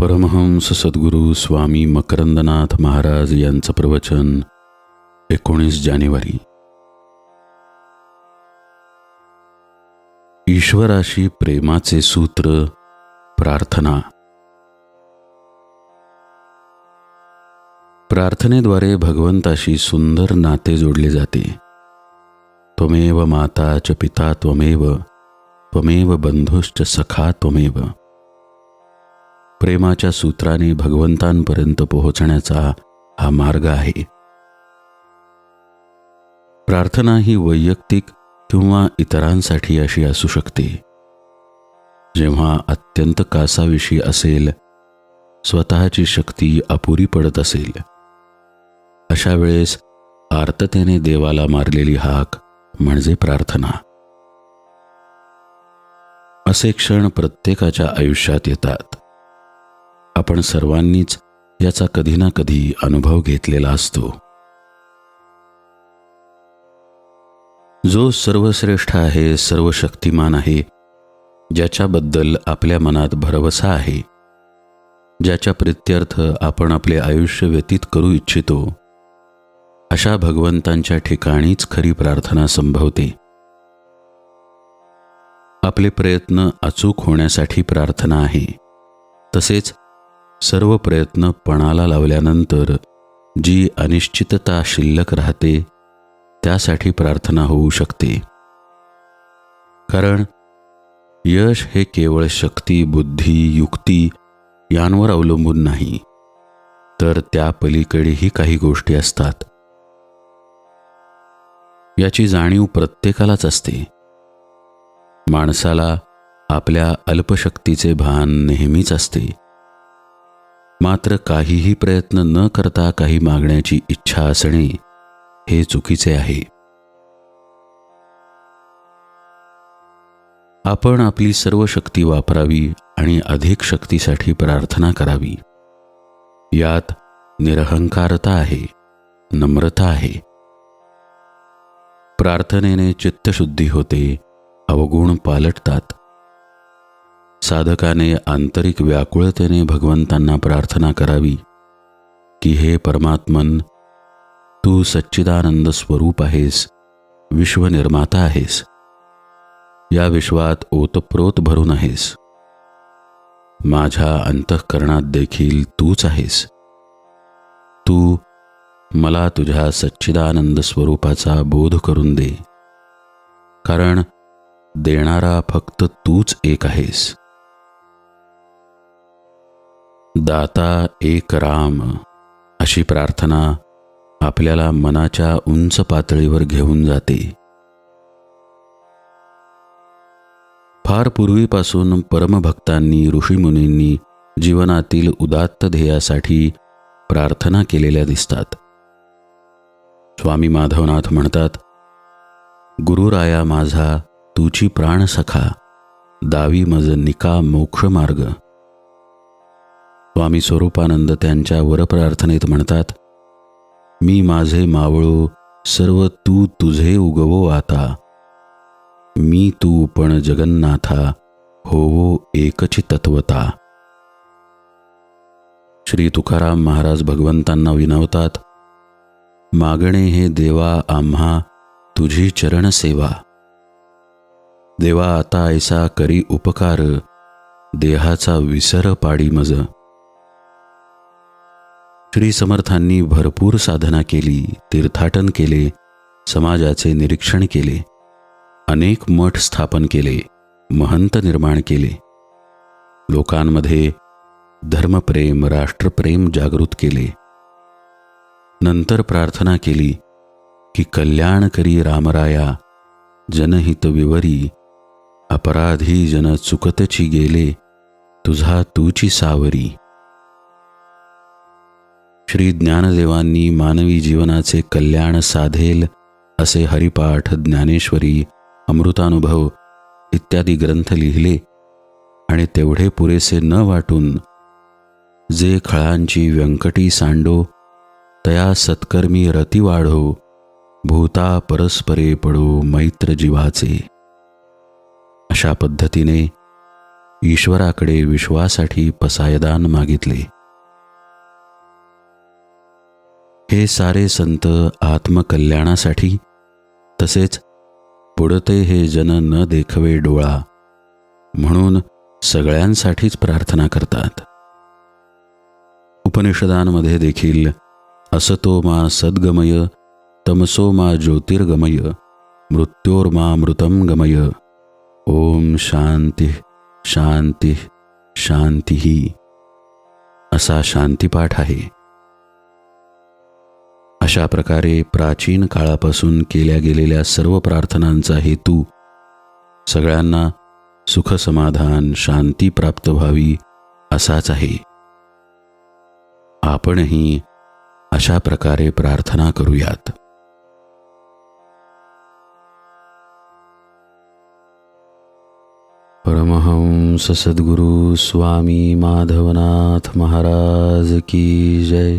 परमहंस सद्गुरू स्वामी मकरंदनाथ महाराज यांचं प्रवचन एकोणीस जानेवारी. ईश्वराशी प्रेमाचे सूत्र प्रार्थना. प्रार्थनेद्वारे भगवंताशी सुंदर नाते जोडले जाते. त्वमेव माता च पिता त्वमेव त्वमेव बंधुश्च सखा त्वमेव. प्रेमाच्या सूत्राने भगवंतांपर्यंत पोहोचण्याचा हा मार्ग आहे. प्रार्थना ही वैयक्तिक किंवा इतरांसाठी अशी असू शकते. जेव्हा अत्यंत कासाविषयी असेल स्वतःची शक्ती अपुरी पडत असेल. अशा वेळेस आर्ततेने देवाला मारलेली हाक म्हणजे प्रार्थना. असे क्षण प्रत्येकाच्या आयुष्यात येतात. आपण सर्वांनीच याचा कधी ना कधी अनुभव घेतलेला असतो. जो सर्वश्रेष्ठ आहे सर्व शक्तिमान आहे ज्याच्याबद्दल आपल्या मनात भरवसा आहे ज्याच्या प्रित्यर्थ आपण आपले आयुष्य व्यतीत करू इच्छितो अशा भगवंतांच्या ठिकाणीच खरी प्रार्थना संभवते. आपले प्रयत्न अचूक होण्यासाठी प्रार्थना आहे. तसेच सर्व प्रयत्न पणाला लावल्यानंतर जी अनिश्चितता शिल्लक राहते त्यासाठी प्रार्थना होऊ शकते. कारण यश हे केवळ शक्ती बुद्धी युक्ती यांवर अवलंबून नाही तर त्या पलीकडेही काही गोष्टी असतात. याची जाणीव प्रत्येकालाच असते. माणसाला आपल्या अल्पशक्तीचे भान नेहमीच असते. मात्र काहीही प्रयत्न न करता काही मागण्याची इच्छा असणे हे चुकीचे आहे. आपण आपली सर्व शक्ती वापरावी आणि अधिक शक्तीसाठी प्रार्थना करावी. यात निरहंकारता आहे नम्रता आहे. प्रार्थनेने चित्तशुद्धी होते अवगुण पालटतात. साधकाने आंतरिक व्याकुळतेने भगवंतांना प्रार्थना करावी की हे परमात्मन तू सच्चिदानंद स्वरूप आहेस विश्वनिर्माता आहेस. या विश्वात ओतप्रोत भरून आहेस. माझ्या अंतःकरणात देखील तूच आहेस. तू मला तुझ्या सच्चिदानंद स्वरूपाचा बोध करून दे कारण देणारा फक्त तूच एक आहेस. दाता एक राम अशी प्रार्थना आपल्याला मनाच्या उंच पातळीवर घेऊन जाते. फार पूर्वीपासून परमभक्तांनी ऋषीमुनींनी जीवनातील उदात्त ध्येयासाठी प्रार्थना केलेल्या दिसतात. स्वामी माधवनाथ म्हणतात गुरुराया माझा तुची प्राण सखा दावी मज निका मोक्ष मार्ग. स्वामी स्वरूपानंद त्यांच्या वरप्रार्थनेत म्हणतात मी माझे मावळो सर्व तू तुझे उगवो आता. मी तू पण जगन्नाथा होवो एकची तत्वता श्री तुकाराम महाराज भगवंतांना विनवतात मागणे हे देवा आम्हा तुझी चरण सेवा. देवा आता ऐसा करी उपकार देहाचा विसर पाडी मज. श्री समर्थांनी भरपूर साधना केली तीर्थाटन केले समाजाचे निरीक्षण केले अनेक मठ स्थापन केले महंत निर्माण केले. लोकांमध्ये धर्मप्रेम राष्ट्रप्रेम जागृत केले. नंतर प्रार्थना केली की कल्याण करी रामराया जनहित विवरी अपराधी जन चुकतची गेले तुझा तूची सावरी. श्री ज्ञानदेवांनी मानवी जीवनाचे कल्याण साधेल असे हरिपाठ ज्ञानेश्वरी अमृतानुभव इत्यादी ग्रंथ लिहिले आणि तेवढे पुरेसे न वाटून जे खळांची व्यंकटी सांडो तया सत्कर्मी रती वाढो भूता परस्परे पडो मैत्र जीवाचे अशा पद्धतीने ईश्वराकडे विश्वासाठी पसायदान मागितले. हे सारे संत आत्मकल्याणासाठी तसेच पुढते हे जन न देखवे डोळा म्हणून सगळ्यांसाठीच प्रार्थना करतात. उपनिषदांमध्ये देखील असतो मा सद्गमय तमसो मा ज्योतिर्गमय मृत्योर्मा मृतं गमय. ओम शांती शांती शांती. असा शांतीपाठ आहे. अशा प्रकारे प्राचीन काळापासून केल्या गेलेल्या सर्व प्रार्थनांचा हेतू सगळ्यांना सुखसमाधान शांती प्राप्त व्हावी असाच आहे. आपणही अशा प्रकारे प्रार्थना करूयात. परमहंस सद्गुरु स्वामी माधवनाथ महाराज की जय.